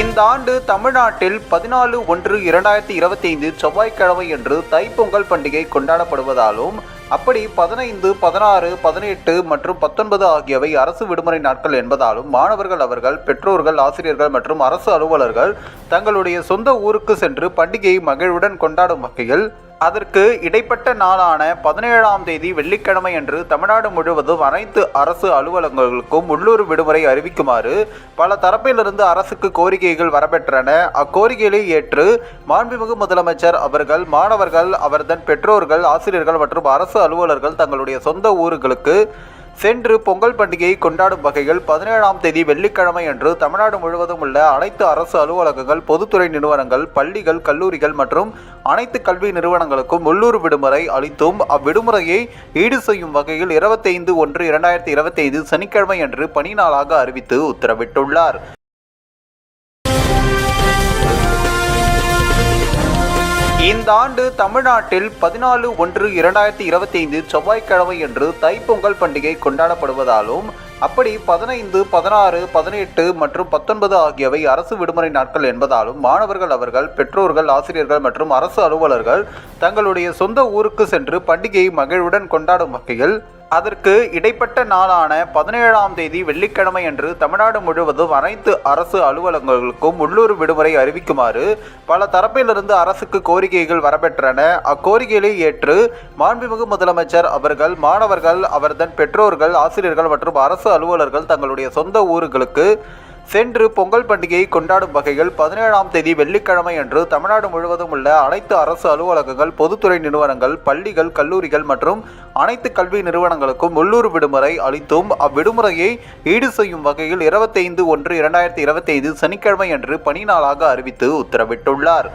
இந்த ஆண்டு தமிழ்நாட்டில் பதினாலு ஒன்று இரண்டாயிரத்தி இருபத்தி ஐந்து செவ்வாய்க்கிழமை என்று தைப்பொங்கல் பண்டிகை கொண்டாடப்படுவதாலும் அப்படி பதினைந்து பதினாறு பதினெட்டு மற்றும் பத்தொன்பது ஆகியவை அரசு விடுமுறை நாட்கள் என்பதாலும் மாணவர்கள் அவர்கள் பெற்றோர்கள் ஆசிரியர்கள் மற்றும் அரசு அலுவலர்கள் தங்களுடைய சொந்த ஊருக்கு சென்று பண்டிகையை மகிழ்வுடன் கொண்டாடும் வகையில் அதற்கு இடைப்பட்ட நாளான பதினேழாம் தேதி வெள்ளிக்கிழமை அன்று தமிழ்நாடு முழுவதும் அனைத்து அரசு அலுவலகங்களுக்கும் உள்ளூர் விடுமுறை அறிவிக்குமாறு பல தரப்பிலிருந்து அரசுக்கு கோரிக்கைகள் வரப்பெற்றன. அக்கோரிக்கைகளை ஏற்று மாண்புமிகு முதலமைச்சர் அவர்கள் மாணவர்கள் அவர்தன் பெற்றோர்கள் ஆசிரியர்கள் மற்றும் அரசு அலுவலர்கள் தங்களுடைய சொந்த ஊர்களுக்கு சென்று பொங்கல் பண்டிகையை கொண்டாடும் வகையில் பதினேழாம் தேதி வெள்ளிக்கிழமை அன்று தமிழ்நாடு முழுவதும் உள்ள அனைத்து அரசு அலுவலகங்கள் பொதுத்துறை நிறுவனங்கள் பள்ளிகள் கல்லூரிகள் மற்றும் அனைத்து கல்வி நிறுவனங்களுக்கும் உள்ளூர் விடுமுறை அளித்தும் அவ்விடுமுறையை ஈடு செய்யும் வகையில் இருபத்தைந்து ஒன்று இரண்டாயிரத்தி இருபத்தி ஐந்து சனிக்கிழமை அன்று பணி நாளாக அறிவித்து உத்தரவிட்டுள்ளார். இந்த ஆண்டு தமிழ்நாட்டில் பதினாலு ஒன்று இரண்டாயிரத்தி இருபத்தி ஐந்து செவ்வாய்க்கிழமை என்று தைப்பொங்கல் பண்டிகை கொண்டாடப்படுவதாலும் அப்படி பதினைந்து பதினாறு பதினெட்டு மற்றும் பத்தொன்பது ஆகியவை அரசு விடுமுறை நாட்கள் என்பதாலும் மாணவர்கள் அவர்கள் பெற்றோர்கள் ஆசிரியர்கள் மற்றும் அரசு அலுவலர்கள் தங்களுடைய சொந்த ஊருக்கு சென்று பண்டிகையை மகிழ்வுடன் கொண்டாடும் வகையில் அதற்கு இடைப்பட்ட நாளான பதினேழாம் தேதி வெள்ளிக்கிழமை அன்று தமிழ்நாடு முழுவதும் அனைத்து அரசு அலுவலகங்களுக்கும் உள்ளூர் விடுமுறை அறிவிக்குமாறு பல தரப்பிலிருந்து அரசுக்கு கோரிக்கைகள் வரப்பெற்றன. அக்கோரிக்கைகளை ஏற்று மாண்புமிகு முதலமைச்சர் அவர்கள் மாணவர்கள் அவர்தன் பெற்றோர்கள் ஆசிரியர்கள் மற்றும் அரசு அலுவலர்கள் தங்களுடைய சொந்த ஊர்களுக்கு சென்று பொங்கல் பண்டிகையை கொண்டாடும் வகையில் பதினேழாம் தேதி வெள்ளிக்கிழமை அன்று தமிழ்நாடு முழுவதும் உள்ள அனைத்து அரசு அலுவலகங்கள் பொதுத்துறை நிறுவனங்கள் பள்ளிகள் கல்லூரிகள் மற்றும் அனைத்து கல்வி நிறுவனங்களுக்கும் உள்ளூர் விடுமுறை அளித்தும் அவ்விடுமுறையை ஈடு செய்யும் வகையில் இருபத்தைந்து ஒன்று இரண்டாயிரத்தி இருபத்தி ஐந்து சனிக்கிழமை அன்று பணி நாளாக அறிவித்து உத்தரவிட்டுள்ளார்.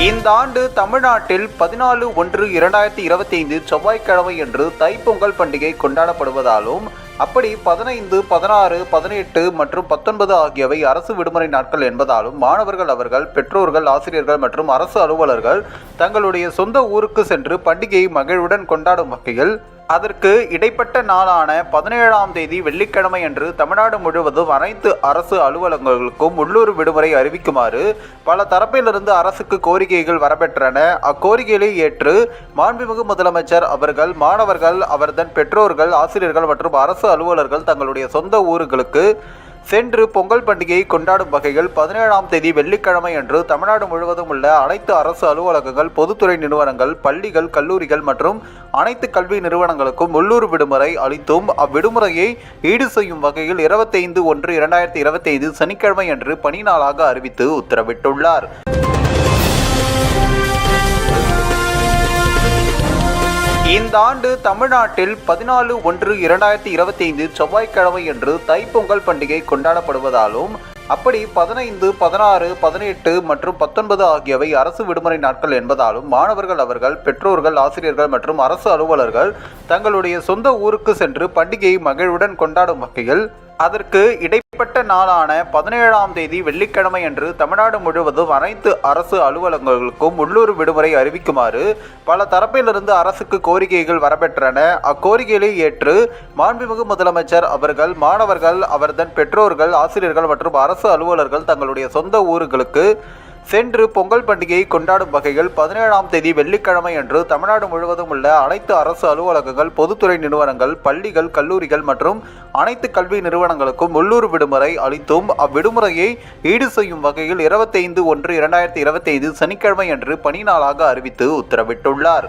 இந்த ஆண்டு தமிழ்நாட்டில் பதினாலு ஒன்று இரண்டாயிரத்தி இருபத்தி ஐந்து செவ்வாய்க்கிழமை என்று தைப்பொங்கல் பண்டிகை கொண்டாடப்படுவதாலும் அப்படி பதினைந்து பதினாறு பதினெட்டு மற்றும் பத்தொன்பது ஆகியவை அரசு விடுமுறை நாட்கள் என்பதாலும் மாணவர்கள் அவர்கள் பெற்றோர்கள் ஆசிரியர்கள் மற்றும் அரசு அலுவலர்கள் தங்களுடைய சொந்த ஊருக்கு சென்று பண்டிகையை மகிழ்வுடன் கொண்டாடும் வகையில் அதற்கு இடைப்பட்ட நாளான பதினேழாம் தேதி வெள்ளிக்கிழமை அன்று தமிழ்நாடு முழுவதும் அனைத்து அரசு அலுவலகங்களுக்கும் உள்ளூர் விடுமுறை அறிவிக்குமாறு பல தரப்பிலிருந்து அரசுக்கு கோரிக்கைகள் வரப்பெற்றன. அக்கோரிக்கைகளை ஏற்று மாண்புமிகு முதலமைச்சர் அவர்கள் மாணவர்கள் அவர்தன் பெற்றோர்கள் ஆசிரியர்கள் மற்றும் அரசு அலுவலர்கள் தங்களுடைய சொந்த ஊர்களுக்கு சென்று பொங்கல் பண்டிகையை கொண்டாடும் வகையில் பதினேழாம் தேதி வெள்ளிக்கிழமை அன்று தமிழ்நாடு முழுவதும் உள்ள அனைத்து அரசு அலுவலகங்கள் பொதுத்துறை நிறுவனங்கள் பள்ளிகள் கல்லூரிகள் மற்றும் அனைத்து கல்வி நிறுவனங்களுக்கும் உள்ளூர் விடுமுறை அளித்தும் அவ்விடுமுறையை ஈடு செய்யும் வகையில் இருபத்தைந்து ஒன்று இரண்டாயிரத்தி இருபத்தி ஐந்து சனிக்கிழமை அன்று பணி நாளாக அறிவித்து உத்தரவிட்டுள்ளார். இந்த ஆண்டு தமிழ்நாட்டில் பதினாலு ஒன்று இரண்டாயிரத்தி இருபத்தி ஐந்து செவ்வாய்க்கிழமை என்று தைப்பொங்கல் பண்டிகை கொண்டாடப்படுவதாலும் அப்படி பதினைந்து பதினாறு பதினெட்டு மற்றும் பத்தொன்பது ஆகியவை அரசு விடுமுறை நாட்கள் என்பதாலும் மாணவர்கள் அவர்கள் பெற்றோர்கள் ஆசிரியர்கள் மற்றும் அரசு அலுவலர்கள் தங்களுடைய சொந்த ஊருக்கு சென்று பண்டிகையை மகிழ்வுடன் கொண்டாடும் வகையில் அதற்கு இடைப்பட்ட நாளான பதினேழாம் தேதி வெள்ளிக்கிழமை அன்று தமிழ்நாடு முழுவதும் அனைத்து அரசு அலுவலகங்களுக்கும் உள்ளூர் விடுமுறை அறிவிக்குமாறு பல தரப்பிலிருந்து அரசுக்கு கோரிக்கைகள் வரப்பெற்றன. அக்கோரிக்கைகளை ஏற்று மாண்புமிகு முதலமைச்சர் அவர்கள் மாணவர்கள் அவர்தன் பெற்றோர்கள் ஆசிரியர்கள் மற்றும் அரசு அலுவலர்கள் தங்களுடைய சொந்த ஊர்களுக்கு சென்று பொங்கல் பண்டிகையை கொண்டாடும் வகையில் பதினேழாம் தேதி வெள்ளிக்கிழமை அன்று தமிழ்நாடு முழுவதும் உள்ள அனைத்து அரசு அலுவலகங்கள் பொதுத்துறை நிறுவனங்கள் பள்ளிகள் கல்லூரிகள் மற்றும் அனைத்து கல்வி நிறுவனங்களுக்கும் உள்ளூர் விடுமுறை அளித்தும் அவ்விடுமுறையை ஈடு செய்யும் வகையில் இருபத்தைந்து ஒன்று இரண்டாயிரத்தி இருபத்தி ஐந்து சனிக்கிழமை அன்று பணி நாளாக அறிவித்து உத்தரவிட்டுள்ளார்.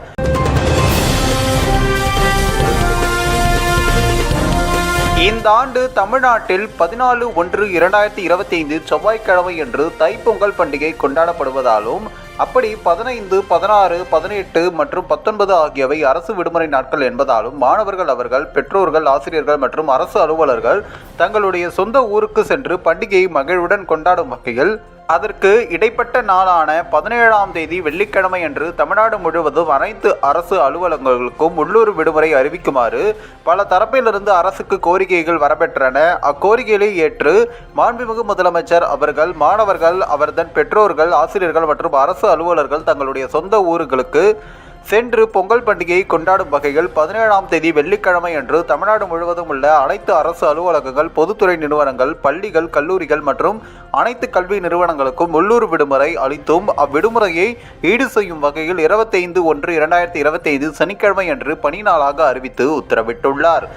இந்த ஆண்டு தமிழ்நாட்டில் பதினாலு ஒன்று இரண்டாயிரத்தி இருபத்தி ஐந்து செவ்வாய்க்கிழமை என்று தைப்பொங்கல் பண்டிகை கொண்டாடப்படுவதாலும் அப்படி பதினைந்து பதினாறு பதினெட்டு மற்றும் பத்தொன்பது ஆகியவை அரசு விடுமுறை நாட்கள் என்பதாலும் மாணவர்கள் அவர்கள் பெற்றோர்கள் ஆசிரியர்கள் மற்றும் அரசு அலுவலர்கள் தங்களுடைய சொந்த ஊருக்கு சென்று பண்டிகையை மகிழ்வுடன் கொண்டாடும் வகையில் அதற்கு இடைப்பட்ட நாளான பதினேழாம் தேதி வெள்ளிக்கிழமை அன்று தமிழ்நாடு முழுவதும் அனைத்து அரசு அலுவலகங்களுக்கும் உள்ளூர் விடுமுறை அறிவிக்குமாறு பல தரப்பிலிருந்து அரசுக்கு கோரிக்கைகள் வரப்பெற்றன. அக்கோரிக்கைகளை ஏற்று மாண்புமிகு முதலமைச்சர் அவர்கள் மாணவர்கள் அவர்தன் பெற்றோர்கள் ஆசிரியர்கள் மற்றும் அரசு அலுவலர்கள் தங்களுடைய சொந்த ஊர்களுக்கு சென்று பொங்கல் பண்டிகையை கொண்டாடும் வகையில் பதினேழாம் தேதி வெள்ளிக்கிழமை அன்று தமிழ்நாடு முழுவதும் உள்ள அனைத்து அரசு அலுவலகங்கள் பொதுத்துறை நிறுவனங்கள் பள்ளிகள் கல்லூரிகள் மற்றும் அனைத்து கல்வி நிறுவனங்களுக்கும் உள்ளூர் விடுமுறை அளித்தும் அவ்விடுமுறையை ஈடு செய்யும் வகையில் இருபத்தைந்து ஒன்று இரண்டாயிரத்தி இருபத்தைந்து சனிக்கிழமை அன்று பணி நாளாக அறிவித்து உத்தரவிட்டுள்ளார்.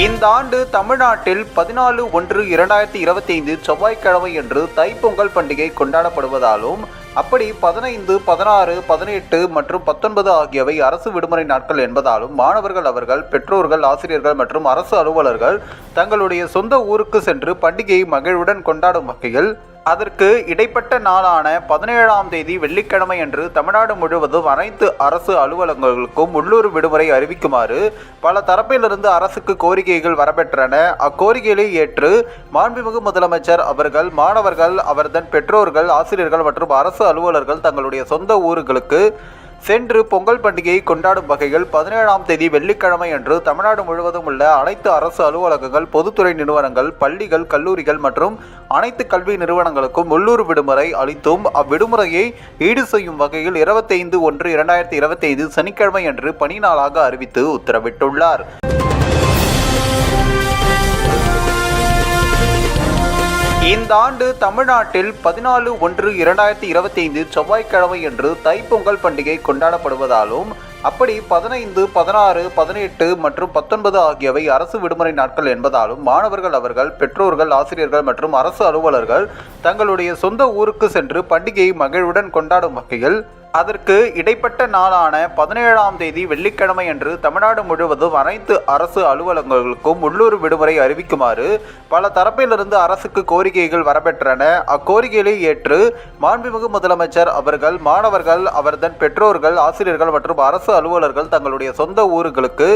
இந்த ஆண்டு தமிழ்நாட்டில் பதினாலு ஒன்று இரண்டாயிரத்தி இருபத்தி ஐந்து செவ்வாய்க்கிழமை என்று தைப்பொங்கல் பண்டிகை கொண்டாடப்படுவதாலும் அப்படி பதினைந்து பதினாறு பதினெட்டு மற்றும் பத்தொன்பது ஆகியவை அரசு விடுமுறை நாட்கள் என்பதாலும் மாணவர்கள் அவர்கள் பெற்றோர்கள் ஆசிரியர்கள் மற்றும் அரசு அலுவலர்கள் தங்களுடைய சொந்த ஊருக்கு சென்று பண்டிகையை மகிழ்வுடன் கொண்டாடும் வகையில் அதற்கு இடைப்பட்ட நாளான பதினேழாம் தேதி வெள்ளிக்கிழமை அன்று தமிழ்நாடு முழுவதும் அனைத்து அரசு அலுவலகங்களுக்கும் உள்ளூர் விடுமுறை அறிவிக்குமாறு பல தரப்பிலிருந்து அரசுக்கு கோரிக்கைகள் வரப்பெற்றன. அக்கோரிக்கைகளை ஏற்று மாண்புமிகு முதலமைச்சர் அவர்கள் மாணவர்கள் அவர்தன் பெற்றோர்கள் ஆசிரியர்கள் மற்றும் அரசு அலுவலர்கள் தங்களுடைய சொந்த ஊர்களுக்கு சென்று பொங்கல் பண்டிகையை கொண்டாடும் வகையில் பதினேழாம் தேதி வெள்ளிக்கிழமை அன்று தமிழ்நாடு முழுவதும் உள்ள அனைத்து அரசு அலுவலகங்கள் பொதுத்துறை நிறுவனங்கள் பள்ளிகள் கல்லூரிகள் மற்றும் அனைத்து கல்வி நிறுவனங்களுக்கும் உள்ளூர் விடுமுறை அளித்தும் அவ்விடுமுறையை ஈடு செய்யும் வகையில் இருபத்தைந்து ஒன்று இரண்டாயிரத்தி இருபத்தைந்து சனிக்கிழமை அன்று பணி நாளாக அறிவித்து உத்தரவிட்டுள்ளார். இந்த ஆண்டு தமிழ்நாட்டில் பதினாலு ஒன்று இரண்டாயிரத்தி இருபத்தி ஐந்து செவ்வாய்க்கிழமை என்று தைப்பொங்கல் பண்டிகை கொண்டாடப்படுவதாலும் அப்படி பதினைந்து பதினாறு பதினெட்டு மற்றும் பத்தொன்பது ஆகியவை அரசு விடுமுறை நாட்கள் என்பதாலும் மாணவர்கள் அவர்கள் பெற்றோர்கள் ஆசிரியர்கள் மற்றும் அரசு அலுவலர்கள் தங்களுடைய சொந்த ஊருக்கு சென்று பண்டிகையை மகிழ்வுடன் கொண்டாடும் வகையில் அதற்கு இடைப்பட்ட நாளான பதினேழாம் தேதி வெள்ளிக்கிழமை அன்று தமிழ்நாடு முழுவதும் அனைத்து அரசு அலுவலகங்களுக்கும் உள்ளூர் விடுமுறை அறிவிக்குமாறு பல தரப்பிலிருந்து அரசுக்கு கோரிக்கைகள் வரப்பெற்றன. அக்கோரிக்கைகளை ஏற்று மாண்புமிகு முதலமைச்சர் அவர்கள் மாணவர்கள் அவர்தன் பெற்றோர்கள் ஆசிரியர்கள் மற்றும் அரசு அலுவலர்கள் தங்களுடைய சொந்த ஊர்களுக்கு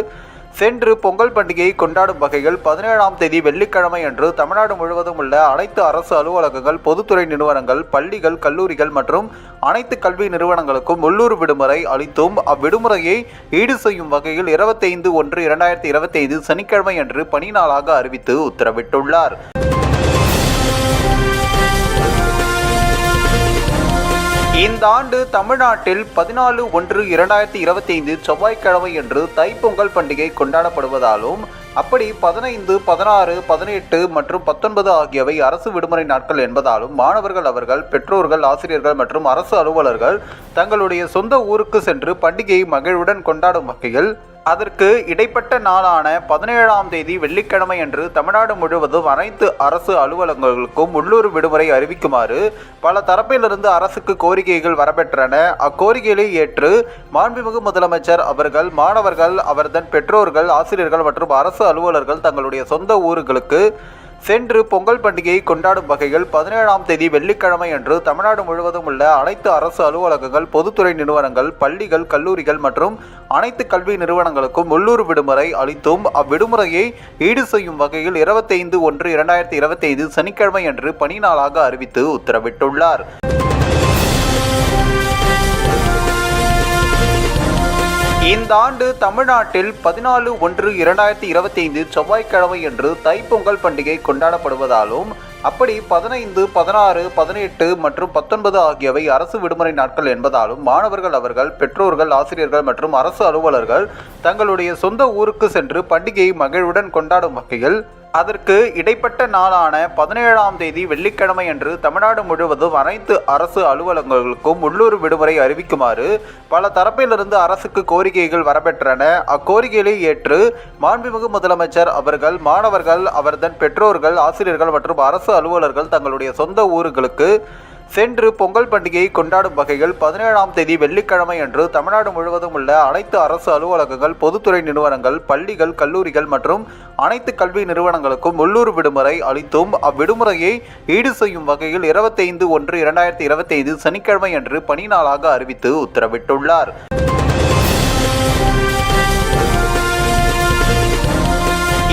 சென்று பொங்கல் பண்டிகையை கொண்டாடும் வகையில் பதினேழாம் தேதி வெள்ளிக்கிழமை அன்று தமிழ்நாடு முழுவதும் உள்ள அனைத்து அரசு அலுவலகங்கள் பொதுத்துறை நிறுவனங்கள் பள்ளிகள் கல்லூரிகள் மற்றும் அனைத்து கல்வி நிறுவனங்களுக்கும் உள்ளூர் விடுமுறை அளித்தும் அவ்விடுமுறையை ஈடு செய்யும் வகையில் இருபத்தைந்து ஒன்று இரண்டாயிரத்தி இருபத்தைந்து சனிக்கிழமை அன்று பணி நாளாக அறிவித்து உத்தரவிட்டுள்ளார். இந்த ஆண்டு தமிழ்நாட்டில் பதினாலு ஒன்று இரண்டாயிரத்தி இருபத்தி ஐந்து செவ்வாய்க்கிழமை என்று தைப்பொங்கல் பண்டிகை கொண்டாடப்படுவதாலும் அப்படி பதினைந்து பதினாறு பதினெட்டு மற்றும் பத்தொன்பது ஆகியவை அரசு விடுமுறை நாட்கள் என்பதாலும் மாணவர்கள் அவர்கள் பெற்றோர்கள் ஆசிரியர்கள் மற்றும் அரசு அலுவலர்கள் தங்களுடைய சொந்த ஊருக்கு சென்று பண்டிகையை மகிழ்வுடன் கொண்டாடும் வகையில் அதற்கு இடைப்பட்ட நாளான பதினேழாம் தேதி வெள்ளிக்கிழமை அன்று தமிழ்நாடு முழுவதும் அனைத்து அரசு அலுவலகங்களுக்கும் உள்ளூர் விடுமுறை அறிவிக்குமாறு பல தரப்பிலிருந்து அரசுக்கு கோரிக்கைகள் வரப்பெற்றன. அக்கோரிக்கைகளை ஏற்று மாண்புமிகு முதலமைச்சர் அவர்கள் மாணவர்கள் அவர்தன் பெற்றோர்கள் ஆசிரியர்கள் மற்றும் அரசு அலுவலர்கள் தங்களுடைய சொந்த ஊர்களுக்கு சென்று பொங்கல் பண்டிகையை கொண்டாடும் வகையில் பதினேழாம் தேதி வெள்ளிக்கிழமை அன்று தமிழ்நாடு முழுவதும் உள்ள அனைத்து அரசு அலுவலகங்கள் பொதுத்துறை நிறுவனங்கள் பள்ளிகள் கல்லூரிகள் மற்றும் அனைத்து கல்வி நிறுவனங்களுக்கும் உள்ளூர் விடுமுறை அளித்தும் அவ்விடுமுறையை ஈடு செய்யும் வகையில் இருபத்தைந்து ஒன்று இரண்டாயிரத்தி இருபத்தி ஐந்து சனிக்கிழமை அன்று பணி நாளாக அறிவித்து உத்தரவிட்டுள்ளார். இந்த ஆண்டு தமிழ்நாட்டில் பதினாலு ஒன்று இரண்டாயிரத்தி இருபத்தி ஐந்து செவ்வாய்க்கிழமை என்று தைப்பொங்கல் பண்டிகை கொண்டாடப்படுவதாலும் அப்படி பதினைந்து பதினாறு பதினெட்டு மற்றும் பத்தொன்பது ஆகியவை அரசு விடுமுறை நாட்கள் என்பதாலும் மாணவர்கள் அவர்கள் பெற்றோர்கள் ஆசிரியர்கள் மற்றும் அரசு அலுவலர்கள் தங்களுடைய சொந்த ஊருக்கு சென்று பண்டிகையை மகிழ்வுடன் கொண்டாடும் வகையில் அதற்கு இடைப்பட்ட நாளான பதினேழாம் தேதி வெள்ளிக்கிழமை அன்று தமிழ்நாடு முழுவதும் அனைத்து அரசு அலுவலகங்களுக்கும் உள்ளூர் விடுமுறை அறிவிக்குமாறு பல தரப்பிலிருந்து அரசுக்கு கோரிக்கைகள் வரப்பெற்றன. அக்கோரிக்கைகளை ஏற்று மாண்புமிகு முதலமைச்சர் அவர்கள் மாணவர்கள் அவர்தன் பெற்றோர்கள் ஆசிரியர்கள் மற்றும் அரசு அலுவலர்கள் தங்களுடைய சொந்த ஊர்களுக்கு சென்று பொங்கல் பண்டிகையை கொண்டாடும் வகையில் பதினேழாம் தேதி வெள்ளிக்கிழமை அன்று தமிழ்நாடு முழுவதும் உள்ள அனைத்து அரசு அலுவலகங்கள் பொதுத்துறை நிறுவனங்கள் பள்ளிகள் கல்லூரிகள் மற்றும் அனைத்து கல்வி நிறுவனங்களுக்கும் உள்ளூர் விடுமுறை அளித்தும் அவ்விடுமுறையை ஈடு செய்யும் வகையில் இருபத்தைந்து ஒன்று இரண்டாயிரத்தி இருபத்தி ஐந்து சனிக்கிழமை அன்று பணி நாளாக அறிவித்து உத்தரவிட்டுள்ளார்.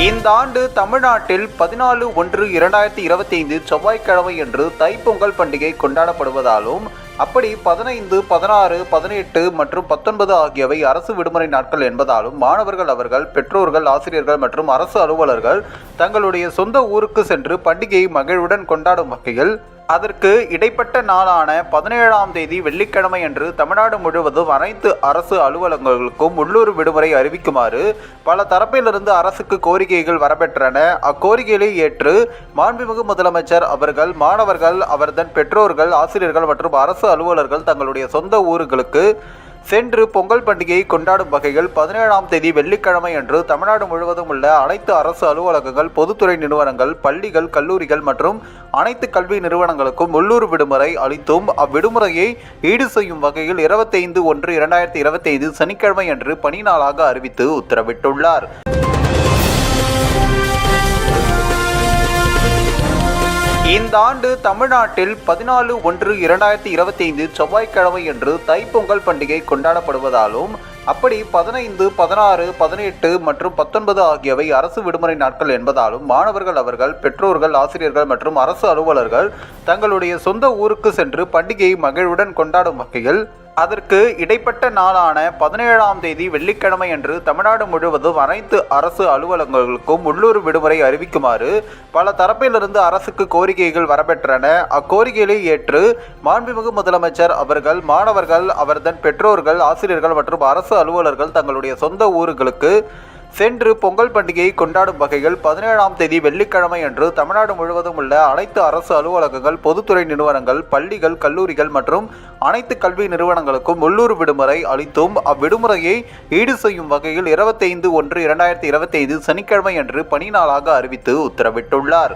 இந்த ஆண்டு தமிழ்நாட்டில் பதினாலு ஒன்று இரண்டாயிரத்தி இருபத்தி ஐந்து செவ்வாய்க்கிழமை என்று தைப்பொங்கல் பண்டிகை கொண்டாடப்படுவதாலும் அப்படி பதினைந்து பதினாறு பதினெட்டு மற்றும் பத்தொன்பது ஆகியவை அரசு விடுமுறை நாட்கள் என்பதாலும் மாணவர்கள் அவர்கள் பெற்றோர்கள் ஆசிரியர்கள் மற்றும் அரசு அலுவலர்கள் தங்களுடைய சொந்த ஊருக்கு சென்று பண்டிகையை மகிழ்வுடன் கொண்டாடும் வகையில் அதற்கு இடைப்பட்ட நாளான பதினேழாம் தேதி வெள்ளிக்கிழமை அன்று தமிழ்நாடு முழுவதும் அனைத்து அரசு அலுவலகங்களுக்கும் உள்ளூர் விடுமுறை அறிவிக்குமாறு பல தரப்பிலிருந்து அரசுக்கு கோரிக்கைகள் வரப்பெற்றன. அக்கோரிக்கைகளை ஏற்று மாண்புமிகு முதலமைச்சர் அவர்கள் மாணவர்கள் அவர்தன் பெற்றோர்கள் ஆசிரியர்கள் மற்றும் அரசு அலுவலர்கள் தங்களுடைய சொந்த ஊர்களுக்கு சென்று பொங்கல் பண்டிகையை கொண்டாடும் வகையில் பதினேழாம் தேதி வெள்ளிக்கிழமை அன்று தமிழ்நாடு முழுவதும் உள்ள அனைத்து அரசு அலுவலகங்கள் பொதுத்துறை நிறுவனங்கள் பள்ளிகள் கல்லூரிகள் மற்றும் அனைத்து கல்வி நிறுவனங்களுக்கும் உள்ளூர் விடுமுறை அளித்தும் அவ்விடுமுறையை ஈடு செய்யும் வகையில் இருபத்தைந்து ஒன்று இரண்டாயிரத்தி இருபத்தைந்து சனிக்கிழமை அன்று பணி நாளாக அறிவித்து உத்தரவிட்டுள்ளார். இந்த ஆண்டு தமிழ்நாட்டில் பதினாலு ஒன்று இரண்டாயிரத்தி இருபத்தி ஐந்து செவ்வாய்க்கிழமை என்று தைப்பொங்கல் பண்டிகை கொண்டாடப்படுவதாலும் அப்படி பதினைந்து பதினாறு பதினெட்டு மற்றும் பத்தொன்பது ஆகியவை அரசு விடுமுறை நாட்கள் என்பதாலும் மாணவர்கள் அவர்கள் பெற்றோர்கள் ஆசிரியர்கள் மற்றும் அரசு அலுவலர்கள் தங்களுடைய சொந்த ஊருக்கு சென்று பண்டிகையை மகிழ்வுடன் கொண்டாடும் வகையில் அதற்கு இடைப்பட்ட நாளான பதினேழாம் தேதி வெள்ளிக்கிழமை அன்று தமிழ்நாடு முழுவதும் அனைத்து அரசு அலுவலகங்களுக்கும் உள்ளூர் விடுமுறை அறிவிக்குமாறு பல தரப்பிலிருந்து அரசுக்கு கோரிக்கைகள் வரப்பெற்றன. அக்கோரிக்கைகளை ஏற்று மாண்புமிகு முதலமைச்சர் அவர்கள் மாணவர்கள் அவர்தன் பெற்றோர்கள் ஆசிரியர்கள் மற்றும் அரசு அலுவலர்கள் தங்களுடைய சொந்த ஊர்களுக்கு சென்று பொங்கல் பண்டிகையை கொண்டாடும் வகையில் பதினேழாம் தேதி வெள்ளிக்கிழமை அன்று தமிழ்நாடு முழுவதும் உள்ள அனைத்து அரசு அலுவலகங்கள் பொதுத்துறை நிறுவனங்கள் பள்ளிகள் கல்லூரிகள் மற்றும் அனைத்து கல்வி நிறுவனங்களுக்கும் உள்ளூர் விடுமுறை அளித்தும் அவ்விடுமுறையை ஈடு செய்யும் வகையில் இருபத்தைந்து ஒன்று இரண்டாயிரத்தி இருபத்தி ஐந்து சனிக்கிழமை அன்று பணி நாளாக அறிவித்து உத்தரவிட்டுள்ளார்.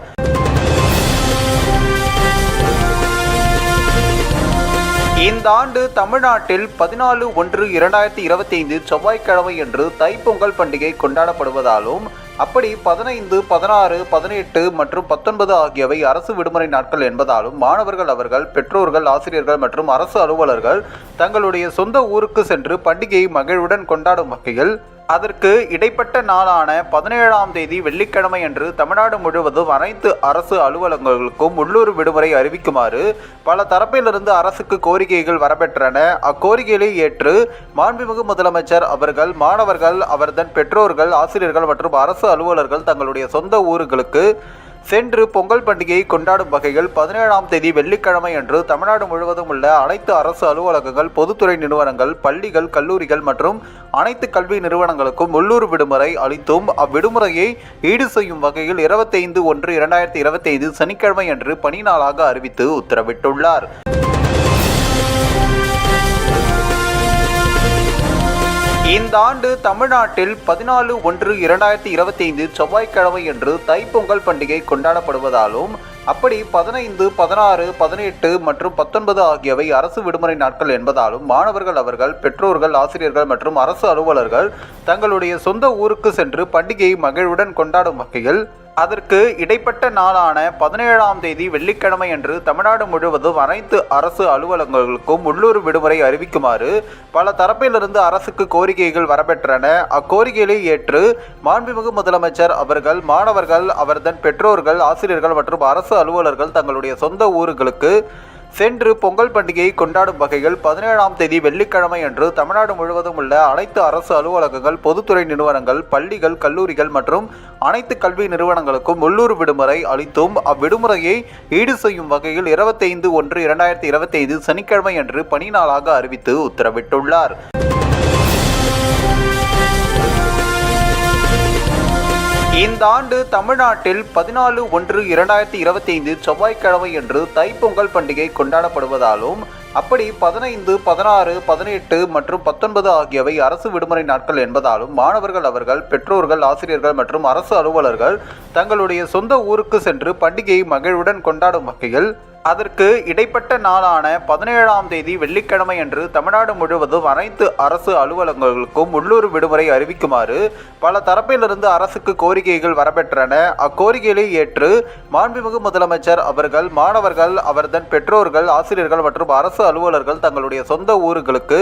இந்த ஆண்டு தமிழ்நாட்டில் பதினாலு ஒன்று இரண்டாயிரத்தி இருபத்தி ஐந்து செவ்வாய்க்கிழமை என்று தைப்பொங்கல் பண்டிகை கொண்டாடப்படுவதாலும் அப்படி பதினைந்து பதினாறு பதினெட்டு மற்றும் பத்தொன்பது ஆகியவை அரசு விடுமுறை நாட்கள் என்பதாலும் மாணவர்கள் அவர்கள் பெற்றோர்கள் ஆசிரியர்கள் மற்றும் அரசு அலுவலர்கள் தங்களுடைய சொந்த ஊருக்கு சென்று பண்டிகையை மகிழ்வுடன் கொண்டாடும் வகையில் அதற்கு இடைப்பட்ட நாளான பதினேழாம் தேதி வெள்ளிக்கிழமை அன்று தமிழ்நாடு முழுவதும் அனைத்து அரசு அலுவலகங்களுக்கும் உள்ளூர் விடுமுறை அறிவிக்குமாறு பல தரப்பிலிருந்து அரசுக்கு கோரிக்கைகள் வரப்பெற்றன. அக்கோரிக்கைகளை ஏற்று மாண்புமிகு முதலமைச்சர் அவர்கள் மாணவர்கள் அவர்தன் பெற்றோர்கள் ஆசிரியர்கள் மற்றும் அரசு அலுவலர்கள் தங்களுடைய சொந்த ஊர்களுக்கு சென்று பொங்கல் பண்டிகையை கொண்டாடும் வகையில் பதினேழாம் தேதி வெள்ளிக்கிழமை அன்று தமிழ்நாடு முழுவதும் உள்ள அனைத்து அரசு அலுவலகங்கள் பொதுத்துறை நிறுவனங்கள் பள்ளிகள் கல்லூரிகள் மற்றும் அனைத்து கல்வி நிறுவனங்களுக்கும் உள்ளூர் விடுமுறை அளித்தும் அவ்விடுமுறையை ஈடு செய்யும் வகையில் இருபத்தைந்து ஒன்று இரண்டாயிரத்தி இருபத்தைந்து சனிக்கிழமை அன்று பணி நாளாக அறிவித்து உத்தரவிட்டுள்ளார். இந்த ஆண்டு தமிழ்நாட்டில் பதினாலு ஒன்று இரண்டாயிரத்தி இருபத்தி ஐந்து செவ்வாய்க்கிழமை என்று தைப்பொங்கல் பண்டிகை கொண்டாடப்படுவதாலும் அப்படி பதினைந்து பதினாறு பதினெட்டு மற்றும் பத்தொன்பது ஆகியவை அரசு விடுமுறை நாட்கள் என்பதாலும் மாணவர்கள் அவர்கள் பெற்றோர்கள் ஆசிரியர்கள் மற்றும் அரசு அலுவலர்கள் தங்களுடைய சொந்த ஊருக்கு சென்று பண்டிகையை மகிழ்வுடன் கொண்டாடும் வகையில் அதற்கு இடைப்பட்ட நாளான பதினேழாம் தேதி வெள்ளிக்கிழமை அன்று தமிழ்நாடு முழுவதும் அனைத்து அரசு அலுவலகங்களுக்கும் உள்ளூர் விடுமுறை அறிவிக்குமாறு பல தரப்பிலிருந்து அரசுக்கு கோரிக்கைகள் வரப்பெற்றன. அக்கோரிக்கைகளை ஏற்று மாண்புமிகு முதலமைச்சர் அவர்கள் மாணவர்கள் அவர்தன் பெற்றோர்கள் ஆசிரியர்கள் மற்றும் அரசு அலுவலர்கள் தங்களுடைய சொந்த ஊர்களுக்கு சென்று பொங்கல் பண்டிகையை கொண்டாடும் வகையில் பதினேழாம் தேதி வெள்ளிக்கிழமை அன்று தமிழ்நாடு முழுவதும் உள்ள அனைத்து அரசு அலுவலகங்கள் பொதுத்துறை நிறுவனங்கள் பள்ளிகள் கல்லூரிகள் மற்றும் அனைத்து கல்வி நிறுவனங்களுக்கும் உள்ளூர் விடுமுறை அளித்தும் அவ்விடுமுறையை ஈடு செய்யும் வகையில் இருபத்தைந்து ஒன்று இரண்டாயிரத்தி இருபத்தைந்து சனிக்கிழமை அன்று பணி நாளாக அறிவித்து உத்தரவிட்டுள்ளார். இந்த ஆண்டு தமிழ்நாட்டில் பதினாலு ஒன்று இரண்டாயிரத்தி இருபத்தி ஐந்து செவ்வாய்க்கிழமை என்று தைப்பொங்கல் பண்டிகை கொண்டாடப்படுவதாலும் அப்படி பதினைந்து பதினாறு பதினெட்டு மற்றும் பத்தொன்பது ஆகியவை அரசு விடுமுறை நாட்கள் என்பதாலும் மாணவர்கள் அவர்கள் பெற்றோர்கள் ஆசிரியர்கள் மற்றும் அரசு அலுவலர்கள் தங்களுடைய சொந்த ஊருக்கு சென்று பண்டிகையை மகிழ்வுடன் கொண்டாடும் வகையில் அதற்கு இடைப்பட்ட நாளான பதினேழாம் தேதி வெள்ளிக்கிழமை அன்று தமிழ்நாடு முழுவதும் அனைத்து அரசு அலுவலகங்களுக்கும் உள்ளூர் விடுமுறை அறிவிக்குமாறு பல தரப்பிலிருந்து அரசுக்கு கோரிக்கைகள் வரப்பெற்றன. அக்கோரிக்கைகளை ஏற்று மாண்புமிகு முதலமைச்சர் அவர்கள் மாணவர்கள் அவர்தன் பெற்றோர்கள் ஆசிரியர்கள் மற்றும் அரசு அலுவலர்கள் தங்களுடைய சொந்த ஊர்களுக்கு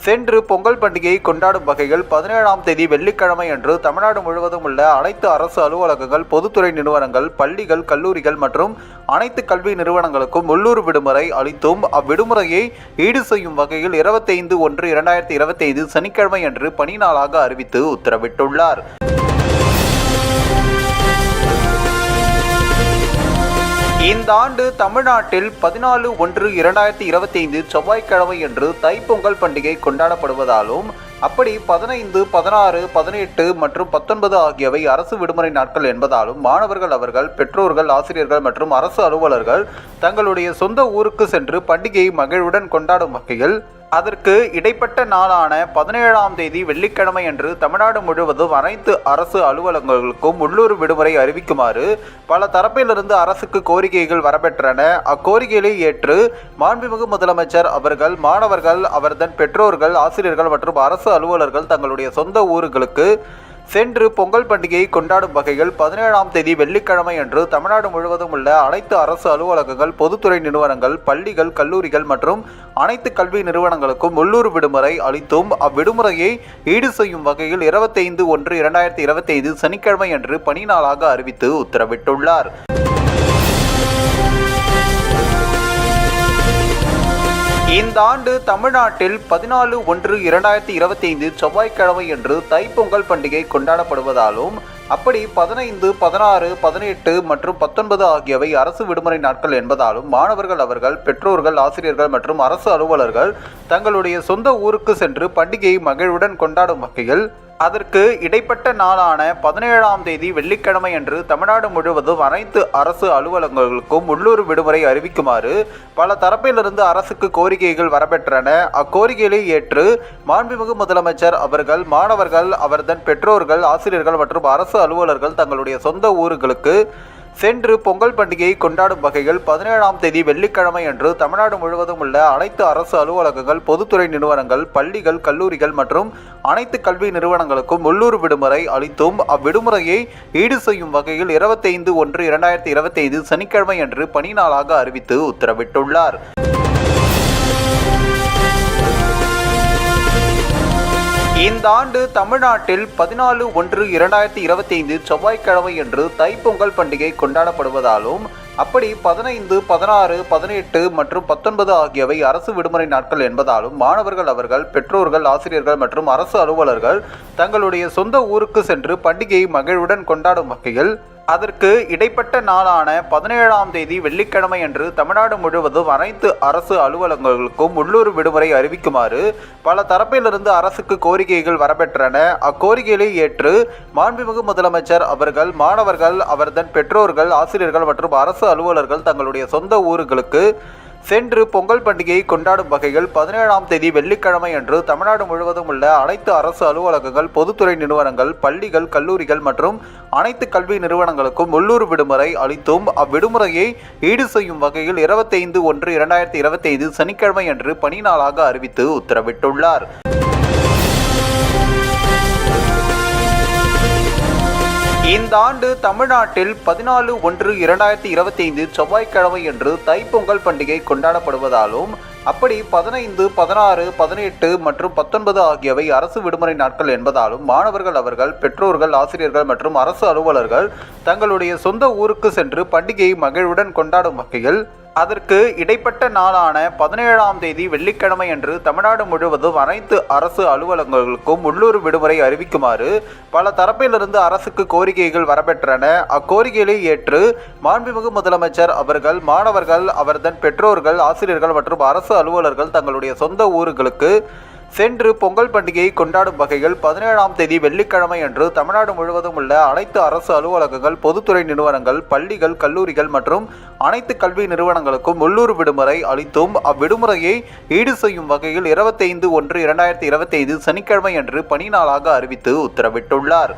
சென்று பொங்கல் பண்டிகையை கொண்டாடும் வகையில் பதினேழாம் தேதி வெள்ளிக்கிழமை அன்று தமிழ்நாடு முழுவதும் உள்ள அனைத்து அரசு அலுவலகங்கள் பொதுத்துறை நிறுவனங்கள் பள்ளிகள் கல்லூரிகள் மற்றும் அனைத்து கல்வி நிறுவனங்களுக்கும் உள்ளூர் விடுமுறை அளித்தும் அவ்விடுமுறையை ஈடு செய்யும் வகையில் இருபத்தைந்து ஒன்று இரண்டாயிரத்தி இருபத்தி ஐந்து சனிக்கிழமை அன்று பணி நாளாக அறிவித்து உத்தரவிட்டுள்ளார். இந்த ஆண்டு தமிழ்நாட்டில் பதினாலு ஒன்று இரண்டாயிரத்தி இருபத்தி ஐந்து செவ்வாய்க்கிழமை என்று தைப்பொங்கல் பண்டிகை கொண்டாடப்படுவதாலும் அப்படி பதினைந்து பதினாறு பதினெட்டு மற்றும் பத்தொன்பது ஆகியவை அரசு விடுமுறை நாட்கள் என்பதாலும் மாணவர்கள் அவர்கள் பெற்றோர்கள் ஆசிரியர்கள் மற்றும் அரசு அலுவலர்கள் தங்களுடைய சொந்த ஊருக்கு சென்று பண்டிகையை மகிழ்வுடன் கொண்டாடும் வகையில் அதற்கு இடைப்பட்ட நாளான பதினேழாம் தேதி வெள்ளிக்கிழமை அன்று தமிழ்நாடு முழுவதும் அனைத்து அரசு அலுவலகங்களுக்கும் உள்ளூர் விடுமுறை அறிவிக்குமாறு பல தரப்பிலிருந்து அரசுக்கு கோரிக்கைகள் வரப்பெற்றன. அக்கோரிக்கைகளை ஏற்று மாண்புமிகு முதலமைச்சர் அவர்கள் மாணவர்கள் அவர்தன் பெற்றோர்கள் ஆசிரியர்கள் மற்றும் அரசு அலுவலர்கள் தங்களுடைய சொந்த ஊர்களுக்கு சென்று பொங்கல் பண்டிகையை கொண்டாடும் வகையில் பதினேழாம் தேதி வெள்ளிக்கிழமை அன்று தமிழ்நாடு முழுவதும் உள்ள அனைத்து அரசு அலுவலகங்கள் பொதுத்துறை நிறுவனங்கள் பள்ளிகள் கல்லூரிகள் மற்றும் அனைத்து கல்வி நிறுவனங்களுக்கும் உள்ளூர் விடுமுறை அளித்தும் அவ்விடுமுறையை ஈடு செய்யும் வகையில் இருபத்தைந்து ஒன்று இரண்டாயிரத்தி இருபத்தைந்து சனிக்கிழமை அன்று பணி நாளாக அறிவித்து உத்தரவிட்டுள்ளார். இந்த ஆண்டு தமிழ்நாட்டில் பதினாலு ஒன்று இரண்டாயிரத்தி இருபத்தி ஐந்து செவ்வாய்க்கிழமை என்று தைப்பொங்கல் பண்டிகை கொண்டாடப்படுவதாலும் அப்படி பதினைந்து பதினாறு பதினெட்டு மற்றும் பத்தொன்பது ஆகியவை அரசு விடுமுறை நாட்கள் என்பதாலும் மாணவர்கள் அவர்கள் பெற்றோர்கள் ஆசிரியர்கள் மற்றும் அரசு அலுவலர்கள் தங்களுடைய சொந்த ஊருக்கு சென்று பண்டிகையை மகிழ்வுடன் கொண்டாடும் வகையில் அதற்கு இடைப்பட்ட நாளான பதினேழாம் தேதி வெள்ளிக்கிழமை அன்று தமிழ்நாடு முழுவதும் அனைத்து அரசு அலுவலகங்களுக்கும் உள்ளூர் விடுமுறை அறிவிக்குமாறு பல தரப்பிலிருந்து அரசுக்கு கோரிக்கைகள் வரப்பெற்றன. அக்கோரிக்கைகளை ஏற்று மாண்புமிகு முதலமைச்சர் அவர்கள் மாணவர்கள் அவர்தன் பெற்றோர்கள் ஆசிரியர்கள் மற்றும் அரசு அலுவலர்கள் தங்களுடைய சொந்த ஊர்களுக்கு சென்று பொங்கல் பண்டிகையை கொண்டாடும் வகையில் பதினேழாம் தேதி வெள்ளிக்கிழமை அன்று தமிழ்நாடு முழுவதும் உள்ள அனைத்து அரசு அலுவலகங்கள் பொதுத்துறை நிறுவனங்கள் பள்ளிகள் கல்லூரிகள் மற்றும் அனைத்து கல்வி நிறுவனங்களுக்கும் உள்ளூர் விடுமுறை அளித்தும் அவ்விடுமுறையை ஈடு செய்யும் வகையில் இருபத்தைந்து ஒன்று இரண்டாயிரத்தி இருபத்தைந்து சனிக்கிழமை அன்று பணி நாளாக அறிவித்து உத்தரவிட்டுள்ளார். இந்த ஆண்டு தமிழ்நாட்டில் பதினாலு ஒன்று இரண்டாயிரத்தி இருபத்தி ஐந்து செவ்வாய்க்கிழமை என்று தைப்பொங்கல் பண்டிகை கொண்டாடப்படுவதாலும் அப்படி பதினைந்து பதினாறு பதினெட்டு மற்றும் பத்தொன்பது ஆகியவை அரசு விடுமுறை நாட்கள் என்பதாலும் மாணவர்கள் அவர்கள் பெற்றோர்கள் ஆசிரியர்கள் மற்றும் அரசு அலுவலர்கள் தங்களுடைய சொந்த ஊருக்கு சென்று பண்டிகையை மகிழ்வுடன் கொண்டாடும் வகையில் அதற்கு இடைப்பட்ட நாளான பதினேழாம் தேதி வெள்ளிக்கிழமை அன்று தமிழ்நாடு முழுவதும் அனைத்து அரசு அலுவலகங்களுக்கும் உள்ளூர் விடுமுறை அறிவிக்குமாறு பல தரப்பிலிருந்து அரசுக்கு கோரிக்கைகள் வரப்பெற்றன. அக்கோரிக்கைகளை ஏற்று மாண்புமிகு முதலமைச்சர் அவர்கள் மாணவர்கள் அவர்தன் பெற்றோர்கள் ஆசிரியர்கள் மற்றும் அரசு அலுவலர்கள் தங்களுடைய சொந்த ஊர்களுக்கு சென்று பொங்கல் பண்டிகையை கொண்டாடும் வகையில் பதினேழாம் தேதி வெள்ளிக்கிழமை அன்று தமிழ்நாடு முழுவதும் உள்ள அனைத்து அரசு அலுவலகங்கள் பொதுத்துறை நிறுவனங்கள் பள்ளிகள் கல்லூரிகள் மற்றும் அனைத்து கல்வி நிறுவனங்களுக்கும் உள்ளூர் விடுமுறை அளித்தும் அவ்விடுமுறையை ஈடு செய்யும் வகையில் இருபத்தைந்து ஒன்று இரண்டாயிரத்தி இருபத்தைந்து சனிக்கிழமை அன்று பணி நாளாக அறிவித்து உத்தரவிட்டுள்ளார். இந்த ஆண்டு தமிழ்நாட்டில் பதினாலு ஒன்று இரண்டாயிரத்தி இருபத்தி ஐந்து செவ்வாய்க்கிழமை என்று தைப்பொங்கல் பண்டிகை கொண்டாடப்படுவதாலும் அப்படி பதினைந்து பதினாறு பதினெட்டு மற்றும் பத்தொன்பது ஆகியவை அரசு விடுமுறை நாட்கள் என்பதாலும் மாணவர்கள் அவர்கள் பெற்றோர்கள் ஆசிரியர்கள் மற்றும் அரசு அலுவலர்கள் தங்களுடைய சொந்த ஊருக்கு சென்று பண்டிகையை மகிழ்வுடன் கொண்டாடும் வகையில் அதற்கு இடைப்பட்ட நாளான பதினேழாம் தேதி வெள்ளிக்கிழமை அன்று தமிழ்நாடு முழுவதும் அனைத்து அரசு அலுவலகங்களுக்கும் உள்ளூர் விடுமுறை அறிவிக்குமாறு பல தரப்பிலிருந்து அரசுக்கு கோரிக்கைகள் வரப்பெற்றன. அக்கோரிக்கைகளை ஏற்று மாண்புமிகு முதலமைச்சர் அவர்கள் மாணவர்கள் அவர்தன் பெற்றோர்கள் ஆசிரியர்கள் மற்றும் அரசு அலுவலர்கள் தங்களுடைய சொந்த ஊர்களுக்கு சென்று பொங்கல் பண்டிகையை கொண்டாடும் வகையில் பதினேழாம் தேதி வெள்ளிக்கிழமை அன்று தமிழ்நாடு முழுவதும் உள்ள அனைத்து அரசு அலுவலகங்கள் பொதுத்துறை நிறுவனங்கள் பள்ளிகள் கல்லூரிகள் மற்றும் அனைத்து கல்வி நிறுவனங்களுக்கும் உள்ளூர் விடுமுறை அளித்தும் அவ்விடுமுறையை ஈடு செய்யும் வகையில் இருபத்தைந்து ஒன்று இரண்டாயிரத்தி இருபத்தைந்து சனிக்கிழமை அன்று பணி நாளாக அறிவித்து உத்தரவிட்டுள்ளார்.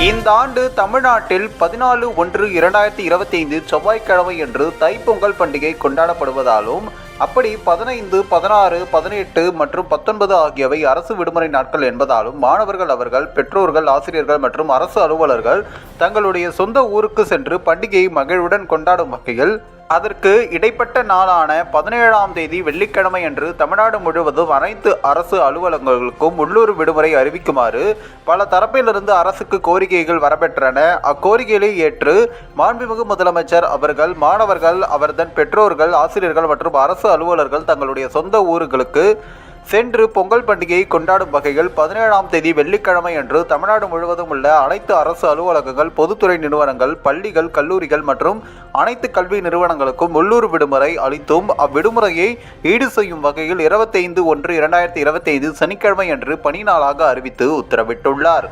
இந்த ஆண்டு தமிழ்நாட்டில் பதினாலு ஒன்று இரண்டாயிரத்தி இருபத்தி ஐந்து செவ்வாய்க்கிழமை என்று தைப்பொங்கல் பண்டிகை கொண்டாடப்படுவதாலும் அப்படி பதினைந்து பதினாறு பதினெட்டு மற்றும் பத்தொன்பது ஆகியவை அரசு விடுமுறை நாட்கள் என்பதாலும் மாணவர்கள் அவர்கள் பெற்றோர்கள் ஆசிரியர்கள் மற்றும் அரசு அலுவலர்கள் தங்களுடைய சொந்த ஊருக்கு சென்று பண்டிகையை மகிழ்வுடன் கொண்டாடும் வகையில் அதற்கு இடைப்பட்ட நாளான பதினேழாம் தேதி வெள்ளிக்கிழமை அன்று தமிழ்நாடு முழுவதும் அனைத்து அரசு அலுவலகங்களுக்கும் உள்ளூர் விடுமுறை அறிவிக்குமாறு பல தரப்பிலிருந்து அரசுக்கு கோரிக்கைகள் வரப்பெற்றன. அக்கோரிக்கைகளை ஏற்று மாண்புமிகு முதலமைச்சர் அவர்கள் மாணவர்கள் அவர்தன் பெற்றோர்கள் ஆசிரியர்கள் மற்றும் அரசு அலுவலர்கள் தங்களுடைய சொந்த ஊர்களுக்கு சென்று பொங்கல் பண்டிகையை கொண்டாடும் வகையில் பதினேழாம் தேதி வெள்ளிக்கிழமை அன்று தமிழ்நாடு முழுவதும் உள்ள அனைத்து அரசு அலுவலகங்கள் பொதுத்துறை நிறுவனங்கள் பள்ளிகள் கல்லூரிகள் மற்றும் அனைத்து கல்வி நிறுவனங்களுக்கும் உள்ளூர் விடுமுறை அளித்தும் அவ்விடுமுறையை ஈடு செய்யும் வகையில் இருபத்தைந்து ஒன்று இரண்டாயிரத்தி இருபத்தி ஐந்து சனிக்கிழமை அன்று பணி நாளாக அறிவித்து உத்தரவிட்டுள்ளார்.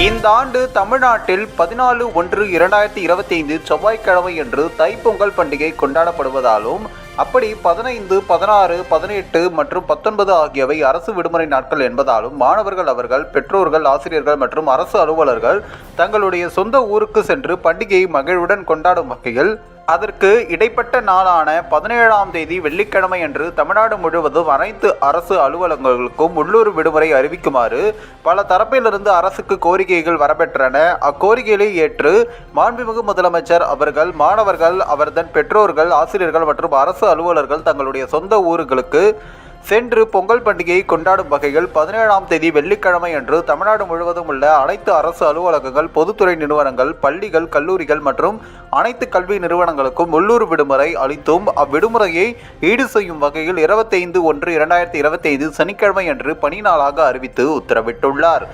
இந்த ஆண்டு தமிழ்நாட்டில் பதினாலு ஒன்று இரண்டாயிரத்தி இருபத்தி ஐந்து செவ்வாய்க்கிழமை என்று தைப்பொங்கல் பண்டிகை கொண்டாடப்படுவதாலும் அப்படி பதினைந்து பதினாறு பதினெட்டு மற்றும் பத்தொன்பது ஆகியவை அரசு விடுமுறை நாட்கள் என்பதாலும் மாணவர்கள் அவர்கள் பெற்றோர்கள் ஆசிரியர்கள் மற்றும் அரசு அலுவலர்கள் தங்களுடைய சொந்த ஊருக்கு சென்று பண்டிகையை மகிழ்வுடன் கொண்டாடும் வகையில் அதற்கு இடைப்பட்ட நாளான பதினேழாம் தேதி வெள்ளிக்கிழமை அன்று தமிழ்நாடு முழுவதும் அனைத்து அரசு அலுவலகங்களுக்கும் உள்ளூர் விடுமுறை அறிவிக்குமாறு பல தரப்பிலிருந்து அரசுக்கு கோரிக்கைகள் வரப்பெற்றன. அக்கோரிக்கைகளை ஏற்று மாண்புமிகு முதலமைச்சர் அவர்கள் மாணவர்கள் அவர்தன் பெற்றோர்கள் ஆசிரியர்கள் மற்றும் அரசு அலுவலர்கள் தங்களுடைய சொந்த ஊர்களுக்கு சென்று பொங்கல் பண்டிகையை கொண்டாடும் வகையில் பதினேழாம் தேதி வெள்ளிக்கிழமை அன்று தமிழ்நாடு முழுவதும் உள்ள அனைத்து அரசு அலுவலகங்கள் பொதுத்துறை நிறுவனங்கள் பள்ளிகள் கல்லூரிகள் மற்றும் அனைத்து கல்வி நிறுவனங்களுக்கும் உள்ளூர் விடுமுறை அளித்தும் அவ்விடுமுறையை ஈடு செய்யும் வகையில் இருபத்தைந்து ஒன்று இரண்டாயிரத்தி இருபத்தைந்து சனிக்கிழமை அன்று பணி நாளாக அறிவித்து உத்தரவிட்டுள்ளார்.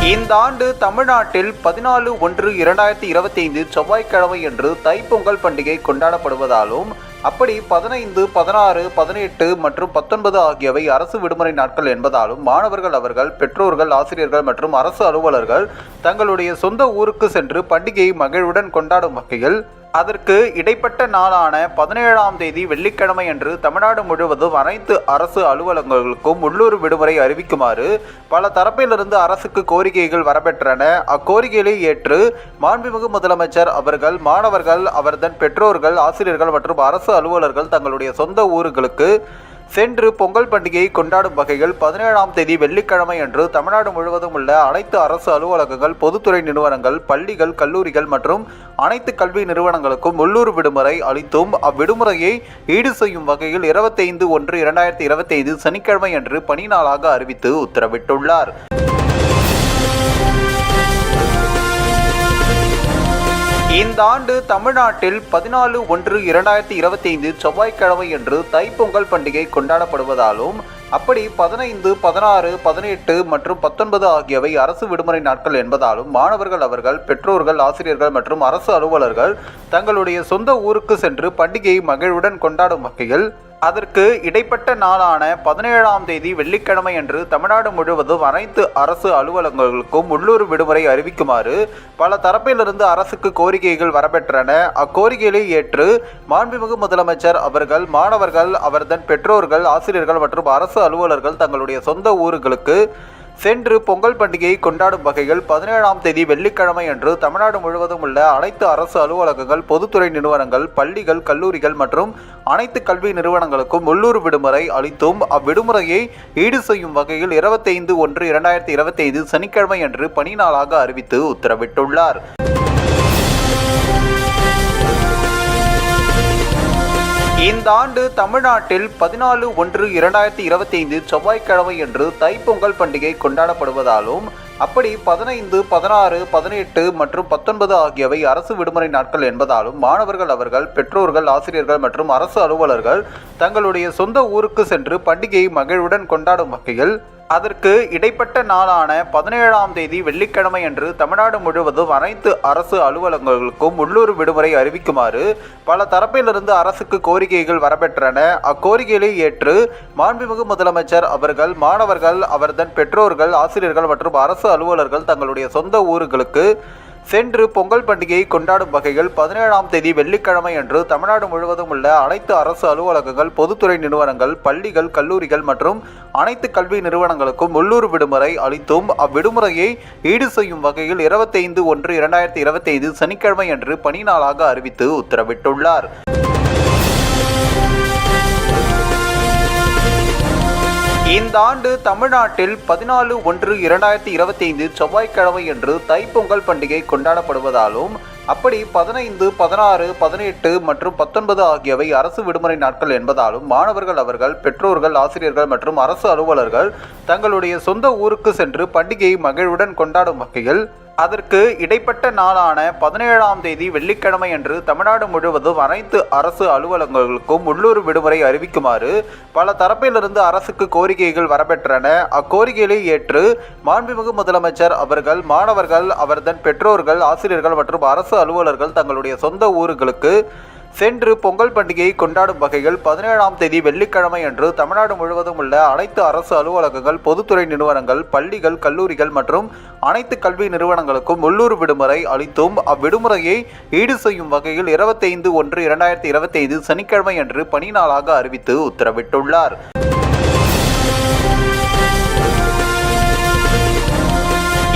இந்த ஆண்டு தமிழ்நாட்டில் பதினாலு ஒன்று இரண்டாயிரத்தி இருபத்தி ஐந்து செவ்வாய்க்கிழமை என்று தைப்பொங்கல் பண்டிகை கொண்டாடப்படுவதாலும் அப்படி பதினைந்து பதினாறு பதினெட்டு மற்றும் பத்தொன்பது ஆகியவை அரசு விடுமுறை நாட்கள் என்பதாலும் மாணவர்கள் அவர்கள் பெற்றோர்கள் ஆசிரியர்கள் மற்றும் அரசு அலுவலர்கள் தங்களுடைய சொந்த ஊருக்கு சென்று பண்டிகையை மகிழ்வுடன் கொண்டாடும் வகையில் அதற்கு இடைப்பட்ட நாளான பதினேழாம் தேதி வெள்ளிக்கிழமை அன்று தமிழ்நாடு முழுவதும் அனைத்து அரசு அலுவலகங்களுக்கும் உள்ளூர் விடுமுறை அறிவிக்குமாறு பல தரப்பிலிருந்து அரசுக்கு கோரிக்கைகள் வரப்பெற்றன. அக்கோரிக்கைகளை ஏற்று மாண்புமிகு முதலமைச்சர் அவர்கள் மாணவர்கள் அவர்தன் பெற்றோர்கள் ஆசிரியர்கள் மற்றும் அரசு அலுவலர்கள் தங்களுடைய சொந்த ஊர்களுக்கு சென்று பொங்கல் பண்டிகையை கொண்டாடும் வகையில் பதினேழாம் தேதி வெள்ளிக்கிழமை அன்று தமிழ்நாடு முழுவதும் உள்ள அனைத்து அரசு அலுவலகங்கள் பொதுத்துறை நிறுவனங்கள் பள்ளிகள் கல்லூரிகள் மற்றும் அனைத்து கல்வி நிறுவனங்களுக்கும் உள்ளூர் விடுமுறை அளித்தும் அவ்விடுமுறையை ஈடு செய்யும் வகையில் இருபத்தைந்து ஒன்று இரண்டாயிரத்தி இருபத்தி ஐந்து சனிக்கிழமை அன்று பணி நாளாக அறிவித்து உத்தரவிட்டுள்ளார். இந்த ஆண்டு தமிழ்நாட்டில் பதினாலு ஒன்று இரண்டாயிரத்தி இருபத்தி ஐந்து செவ்வாய்க்கிழமை என்று தைப்பொங்கல் பண்டிகை கொண்டாடப்படுவதாலும் அப்படி பதினைந்து பதினாறு பதினெட்டு மற்றும் பத்தொன்பது ஆகியவை அரசு விடுமுறை நாட்கள் என்பதாலும் மாணவர்கள் அவர்கள் பெற்றோர்கள் ஆசிரியர்கள் மற்றும் அரசு அலுவலர்கள் தங்களுடைய சொந்த ஊருக்கு சென்று பண்டிகையை மகிழ்வுடன் கொண்டாடும் வகையில் அதற்கு இடைப்பட்ட நாளான பதினேழாம் தேதி வெள்ளிக்கிழமை அன்று தமிழ்நாடு முழுவதும் அனைத்து அரசு அலுவலகங்களுக்கும் உள்ளூர் விடுமுறை அறிவிக்குமாறு பல தரப்பிலிருந்து அரசுக்கு கோரிக்கைகள் வரப்பெற்றன. அக்கோரிக்கைகளை ஏற்று மாண்புமிகு முதலமைச்சர் அவர்கள் மாணவர்கள் அவர்தன் பெற்றோர்கள் ஆசிரியர்கள் மற்றும் அரசு அலுவலர்கள் தங்களுடைய சொந்த ஊர்களுக்கு சென்று பொங்கல் பண்டிகையை கொண்டாடும் வகையில் பதினேழாம் தேதி வெள்ளிக்கிழமை அன்று தமிழ்நாடு முழுவதும் உள்ள அனைத்து அரசு அலுவலகங்கள் பொதுத்துறை நிறுவனங்கள் பள்ளிகள் கல்லூரிகள் மற்றும் அனைத்து கல்வி நிறுவனங்களுக்கும் உள்ளூர் விடுமுறை அளித்தும் அவ்விடுமுறையை ஈடு செய்யும் வகையில் இருபத்தைந்து ஒன்று இரண்டாயிரத்தி இருபத்தைந்து சனிக்கிழமை அன்று பணி நாளாக அறிவித்து உத்தரவிட்டுள்ளார். இந்த ஆண்டு தமிழ்நாட்டில் பதினாலு ஒன்று இரண்டாயிரத்தி இருபத்தி ஐந்து செவ்வாய்க்கிழமை என்று தைப்பொங்கல் பண்டிகை கொண்டாடப்படுவதாலும் அப்படி பதினைந்து பதினாறு பதினெட்டு மற்றும் பத்தொன்பது ஆகியவை அரசு விடுமுறை நாட்கள் என்பதாலும் மாணவர்கள் அவர்கள் பெற்றோர்கள் ஆசிரியர்கள் மற்றும் அரசு அலுவலர்கள் தங்களுடைய சொந்த ஊருக்கு சென்று பண்டிகையை மகிழ்வுடன் கொண்டாடும் வகையில் அதற்கு இடைப்பட்ட நாளான பதினேழாம் தேதி வெள்ளிக்கிழமை அன்று தமிழ்நாடு முழுவதும் அனைத்து அரசு அலுவலகங்களுக்கும் உள்ளூர் விடுமுறை அறிவிக்குமாறு பல தரப்பிலிருந்து அரசுக்கு கோரிக்கைகள் வரப்பெற்றன. அக்கோரிக்கைகளை ஏற்று மாண்புமிகு முதலமைச்சர் அவர்கள் மாணவர்கள் அவர்தன் பெற்றோர்கள் ஆசிரியர்கள் மற்றும் அரசு அலுவலர்கள் தங்களுடைய சொந்த ஊர்களுக்கு சென்று பொங்கல் பண்டிகையை கொண்டாடும் வகையில் பதினேழாம் தேதி வெள்ளிக்கிழமை அன்று தமிழ்நாடு முழுவதும் உள்ள அனைத்து அரசு அலுவலகங்கள் பொதுத்துறை நிறுவனங்கள் பள்ளிகள் கல்லூரிகள் மற்றும் அனைத்து கல்வி நிறுவனங்களுக்கும் உள்ளூர் விடுமுறை அளித்தும் அவ்விடுமுறையை ஈடு செய்யும் வகையில் இருபத்தைந்து ஒன்று இரண்டாயிரத்தி இருபத்தி ஐந்து சனிக்கிழமை அன்று பணி நாளாக அறிவித்து உத்தரவிட்டுள்ளார். இந்த ஆண்டு தமிழ்நாட்டில் பதினாலு ஒன்று இரண்டாயிரத்தி இருபத்தி ஐந்து செவ்வாய்க்கிழமை என்று தைப்பொங்கல் பண்டிகை கொண்டாடப்படுவதாலும் அப்படி பதினைந்து பதினாறு பதினெட்டு மற்றும் பத்தொன்பது ஆகியவை அரசு விடுமுறை நாட்கள் என்பதாலும் மாணவர்கள் அவர்கள் பெற்றோர்கள் ஆசிரியர்கள் மற்றும் அரசு அலுவலர்கள் தங்களுடைய சொந்த ஊருக்கு சென்று பண்டிகையை மகிழ்வுடன் கொண்டாடும் வகையில் அதற்கு இடைப்பட்ட நாளான பதினேழாம் தேதி வெள்ளிக்கிழமை அன்று தமிழ்நாடு முழுவதும் அனைத்து அரசு அலுவலகங்களுக்கும் உள்ளூர் விடுமுறை அறிவிக்குமாறு பல தரப்பிலிருந்து அரசுக்கு கோரிக்கைகள் வரப்பெற்றன. அக்கோரிக்கைகளை ஏற்று மாண்புமிகு முதலமைச்சர் அவர்கள் மாணவர்கள் அவர்தன் பெற்றோர்கள் ஆசிரியர்கள் மற்றும் அரசு அலுவலர்கள் தங்களுடைய சொந்த ஊர்களுக்கு சென்று பொங்கல் பண்டிகையை கொண்டாடும் வகையில் பதினேழாம் தேதி வெள்ளிக்கிழமை அன்று தமிழ்நாடு முழுவதும் உள்ள அனைத்து அரசு அலுவலகங்கள் பொதுத்துறை நிறுவனங்கள் பள்ளிகள் கல்லூரிகள் மற்றும் அனைத்து கல்வி நிறுவனங்களுக்கும் உள்ளூர் விடுமுறை அளித்தும் அவ்விடுமுறையை ஈடு செய்யும் வகையில் இருபத்தைந்து ஒன்று இரண்டாயிரத்தி இருபத்தைந்து சனிக்கிழமை அன்று பணி நாளாக அறிவித்து உத்தரவிட்டுள்ளார்.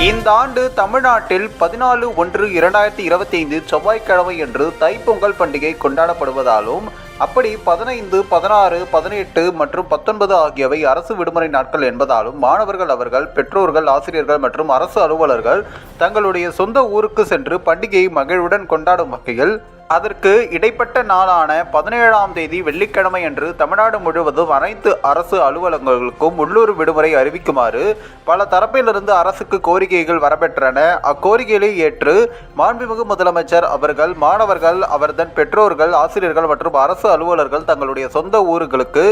இந்த ஆண்டு தமிழ்நாட்டில் பதினாலு ஒன்று இரண்டாயிரத்தி இருபத்தி ஐந்து செவ்வாய்க்கிழமை என்று தைப்பொங்கல் பண்டிகை கொண்டாடப்படுவதாலும் அப்படி பதினைந்து பதினாறு பதினெட்டு மற்றும் பத்தொன்பது ஆகியவை அரசு விடுமுறை நாட்கள் என்பதாலும் மாணவர்கள் அவர்கள் பெற்றோர்கள் ஆசிரியர்கள் மற்றும் அரசு அலுவலர்கள் தங்களுடைய சொந்த ஊருக்கு சென்று பண்டிகையை மகிழ்வுடன் கொண்டாடும் வகையில் அதற்கு இடைப்பட்ட நாளான பதினேழாம் தேதி வெள்ளிக்கிழமை அன்று தமிழ்நாடு முழுவதும் அனைத்து அரசு அலுவலகங்களுக்கும் உள்ளூர் விடுமுறை அறிவிக்குமாறு பல தரப்பிலிருந்து அரசுக்கு கோரிக்கைகள் வரப்பெற்றன. அக்கோரிக்கைகளை ஏற்று மாண்புமிகு முதலமைச்சர் அவர்கள் மாணவர்கள் அவர்தன் பெற்றோர்கள் ஆசிரியர்கள் மற்றும் அரசு அலுவலர்கள் தங்களுடைய சொந்த ஊர்களுக்கு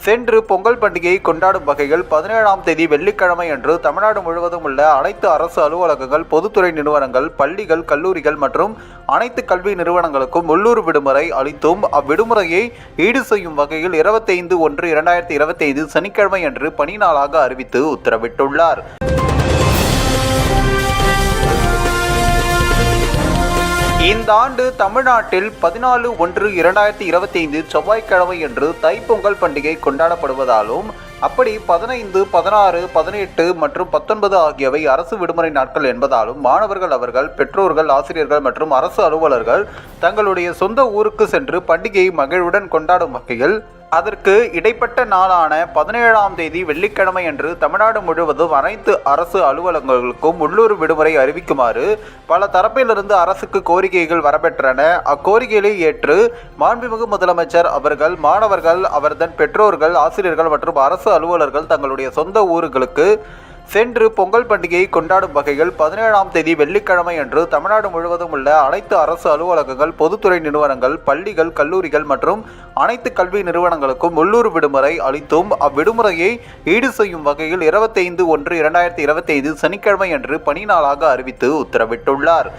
சென்று பொங்கல் பண்டிகையை கொண்டாடும் வகையில் பதினேழாம் தேதி வெள்ளிக்கிழமை அன்று தமிழ்நாடு முழுவதும் உள்ள அனைத்து அரசு அலுவலகங்கள் பொதுத்துறை நிறுவனங்கள் பள்ளிகள் கல்லூரிகள் மற்றும் அனைத்து கல்வி நிறுவனங்களுக்கும் உள்ளூர் விடுமுறை அளித்தும் அவ்விடுமுறையை ஈடு செய்யும் வகையில் இருபத்தைந்து ஒன்று இரண்டாயிரத்தி இருபத்தைந்து சனிக்கிழமை அன்று பணி நாளாக அறிவித்து உத்தரவிட்டுள்ளார். இந்த ஆண்டு தமிழ்நாட்டில் பதினாலு ஒன்று இரண்டாயிரத்தி இருபத்தி ஐந்து செவ்வாய்க்கிழமை என்று தைப்பொங்கல் பண்டிகை கொண்டாடப்படுவதாலும் அப்படி பதினைந்து பதினாறு பதினெட்டு மற்றும் பத்தொன்பது ஆகியவை அரசு விடுமுறை நாட்கள் என்பதாலும் மாணவர்கள் அவர்கள் பெற்றோர்கள் ஆசிரியர்கள் மற்றும் அரசு அலுவலர்கள் தங்களுடைய சொந்த ஊருக்கு சென்று பண்டிகையை மகிழ்வுடன் கொண்டாடும் வகையில் அதற்கு இடைப்பட்ட நாளான பதினேழாம் தேதி வெள்ளிக்கிழமை அன்று தமிழ்நாடு முழுவதும் அனைத்து அரசு அலுவலகங்களுக்கும் உள்ளூர் விடுமுறை அறிவிக்குமாறு பல தரப்பிலிருந்து அரசுக்கு கோரிக்கைகள் வரப்பெற்றன. அக்கோரிக்கைகளை ஏற்று மாண்புமிகு முதலமைச்சர் அவர்கள் மாணவர்கள் அவர்தன் பெற்றோர்கள் ஆசிரியர்கள் மற்றும் அரசு அலுவலர்கள் தங்களுடைய சொந்த ஊர்களுக்கு சென்று பொங்கல் பண்டிகையை கொண்டாடும் வகையில் பதினேழாம் தேதி வெள்ளிக்கிழமை அன்று தமிழ்நாடு முழுவதும் உள்ள அனைத்து அரசு அலுவலகங்கள் பொதுத்துறை நிறுவனங்கள் பள்ளிகள் கல்லூரிகள் மற்றும் அனைத்து கல்வி நிறுவனங்களுக்கும் உள்ளூர் விடுமுறை அளித்தும் அவ்விடுமுறையை ஈடு செய்யும் வகையில் இருபத்தைந்து ஒன்று இரண்டாயிரத்தி இருபத்தைந்து சனிக்கிழமை அன்று பணி நாளாக அறிவித்து உத்தரவிட்டுள்ளார்.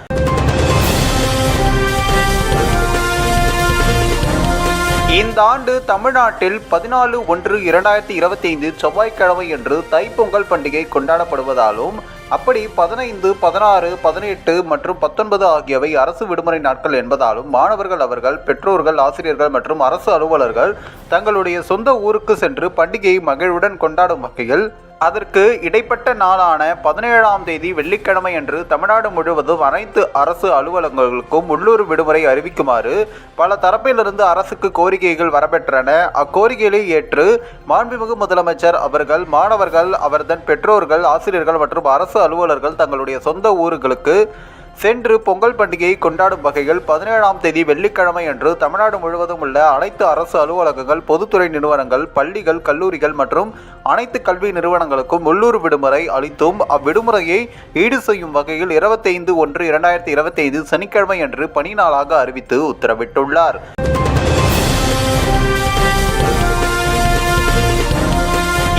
இந்த ஆண்டு தமிழ்நாட்டில் பதினாலு ஒன்று இரண்டாயிரத்தி இருபத்தி ஐந்து செவ்வாய்க்கிழமை என்று தைப்பொங்கல் பண்டிகை கொண்டாடப்படுவதாலும் அப்படி பதினைந்து பதினாறு பதினெட்டு மற்றும் பத்தொன்பது ஆகியவை அரசு விடுமுறை நாட்கள் என்பதாலும் மாணவர்கள் அவர்கள் பெற்றோர்கள் ஆசிரியர்கள் மற்றும் அரசு அலுவலர்கள் தங்களுடைய சொந்த ஊருக்கு சென்று பண்டிகையை மகிழ்வுடன் கொண்டாடும் வகையில் அதற்கு இடைப்பட்ட நாளான பதினேழாம் தேதி வெள்ளிக்கிழமை அன்று தமிழ்நாடு முழுவதும் அனைத்து அரசு அலுவலகங்களுக்கும் உள்ளூர் விடுமுறை அறிவிக்குமாறு பல தரப்பிலிருந்து அரசுக்கு கோரிக்கைகள் வரப்பெற்றன. அக்கோரிக்கைகளை ஏற்று மாண்புமிகு முதலமைச்சர் அவர்கள் மாணவர்கள் அவர்தன் பெற்றோர்கள் ஆசிரியர்கள் மற்றும் அரசு அலுவலர்கள் தங்களுடைய சொந்த ஊர்களுக்கு சென்று பொங்கல் பண்டிகையை கொண்டாடும் வகையில் பதினேழாம் தேதி வெள்ளிக்கிழமை அன்று தமிழ்நாடு முழுவதும் உள்ள அனைத்து அரசு அலுவலகங்கள் பொதுத்துறை நிறுவனங்கள் பள்ளிகள் கல்லூரிகள் மற்றும் அனைத்து கல்வி நிறுவனங்களுக்கும் உள்ளூர் விடுமுறை அளித்தும் அவ்விடுமுறையை ஈடு செய்யும் வகையில் இருபத்தைந்து ஒன்று இரண்டாயிரத்தி இருபத்தைந்து சனிக்கிழமை அன்று பணி நாளாக அறிவித்து உத்தரவிட்டுள்ளார்.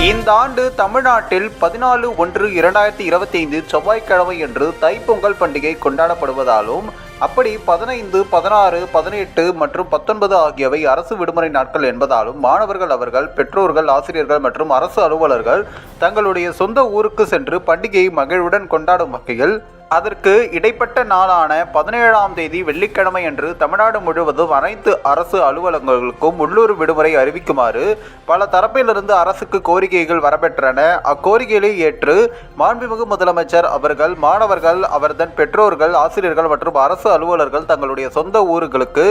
இந்த ஆண்டு தமிழ்நாட்டில் பதினாலு ஒன்று இரண்டாயிரத்தி இருபத்தி ஐந்து செவ்வாய்க்கிழமை என்று தைப்பொங்கல் பண்டிகை கொண்டாடப்படுவதாலும் அப்படி பதினைந்து பதினாறு பதினெட்டு மற்றும் பத்தொன்பது ஆகியவை அரசு விடுமுறை நாட்கள் என்பதாலும் மாணவர்கள் அவர்கள் பெற்றோர்கள் ஆசிரியர்கள் மற்றும் அரசு அலுவலர்கள் தங்களுடைய சொந்த ஊருக்கு சென்று பண்டிகையை மகிழ்வுடன் கொண்டாடும் வகையில் அதற்கு இடைப்பட்ட நாளான பதினேழாம் தேதி வெள்ளிக்கிழமை அன்று தமிழ்நாடு முழுவதும் அனைத்து அரசு அலுவலகங்களுக்கும் உள்ளூர் விடுமுறை அறிவிக்குமாறு பல தரப்பிலிருந்து அரசுக்கு கோரிக்கைகள் வரப்பெற்றன. அக்கோரிக்கைகளை ஏற்று மாண்புமிகு முதலமைச்சர் அவர்கள் மாணவர்கள் அவர்தன் பெற்றோர்கள் ஆசிரியர்கள் மற்றும் அரசு அரசு அலுவலர்கள் தங்களுடைய சொந்த ஊர்களுக்கு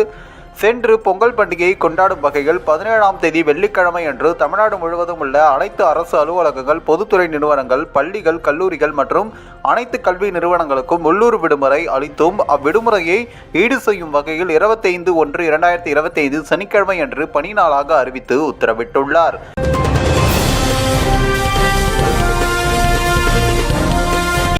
சென்று பொங்கல் பண்டிகையை கொண்டாடும் வகையில் பதினேழாம் தேதி வெள்ளிக்கிழமை அன்று தமிழ்நாடு முழுவதும் உள்ள அனைத்து அரசு அலுவலகங்கள் பொதுத்துறை நிறுவனங்கள் பள்ளிகள் கல்லூரிகள் மற்றும் அனைத்து கல்வி நிறுவனங்களுக்கும் உள்ளூர் விடுமுறை அளித்தும் அவ்விடுமுறையை ஈடு செய்யும் வகையில் இருபத்தைந்து ஒன்று இரண்டாயிரத்தி இருபத்தைந்து சனிக்கிழமை அன்று பணி நாளாக அறிவித்து உத்தரவிட்டுள்ளார்.